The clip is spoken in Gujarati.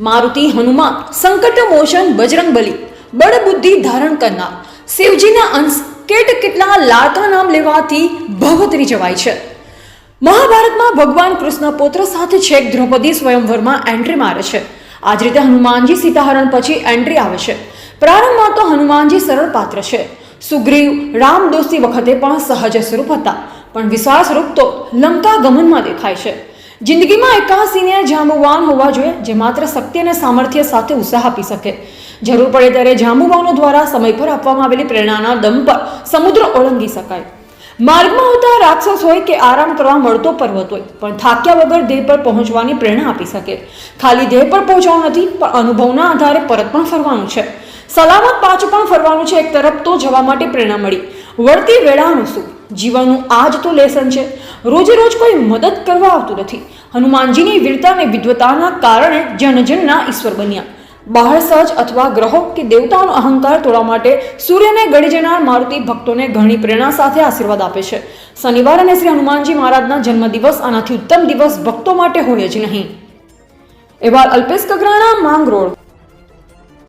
મારુતિ હનુમાન, સંકટ મોચન બજરંગ બલી બળ બુદ્ધિ ધારણ કરનાર. શિવજીના અંશ કેટ કેટલા લાતા નામ લેવાથી ભવતરી જવાય છે. મહાભારતમાં ભગવાન કૃષ્ણ પુત્ર સાથે છેક દ્રૌપદી સ્વયંવરમાં એન્ટ્રી મારે છે. આ જ રીતે હનુમાનજી સીતાહરણ પછી એન્ટ્રી આવે છે. પ્રારંભમાં તો હનુમાનજી સરળ પાત્ર છે. સુગ્રીવ, રામ દોસ્તી વખતે પણ સહજ સ્વરૂપ હતા. પણ વિશ્વાસરૂપ તો લંકા ગમનમાં દેખાય છે. જિંદગીમાં એકાસીને જામુવાન હોવા જોઈએ જે માત્ર શક્તિ અને સામર્થ્ય સાથે ઉત્સાહ આપી શકે. જરૂર પડે ત્યારે જાંબુવાનો દ્વારા સમય પર આપવામાં આવેલી પ્રેરણાના દમ પર સમુદ્ર ઓળંગી શકાય. માર્ગમાં આવતા રાક્ષસ હોય કે આરામ કરવા મળતો પર્વત હોય, પણ થાક્યા વગર દેહ પર પહોંચવાની પ્રેરણા આપી શકે. ખાલી દેહ પર પહોંચવાનું નથી, પણ અનુભવના આધારે પરત પણ ફરવાનું છે. સલામત પાછું પણ ફરવાનું છે એક તરફ તો જવા માટે પ્રેરણા મળી. વળતી વેળાનું શું જીવનનું આ જ તો લેસન છે. રોજે રોજ કોઈ મદદ કરવા આવતું નથી. હનુમાનજીની વીરતા વિદ્વતાના કારણે જનજનના ઈશ્વર બન્યા. બહાર સહજ અથવા ગ્રહો કે દેવતાનો અહંકાર તોડવા માટે સૂર્યને ગળી જનાર મારુતિ ભક્તોને ઘણી પ્રેરણા સાથે આશીર્વાદ આપે છે. શનિવાર અને શ્રી હનુમાનજી મહારાજના જન્મદિવસ આનાથી ઉત્તમ દિવસ ભક્તો માટે હોય જ નહીં. એવા અલ્પેશ કગરાણા માંગ રોડ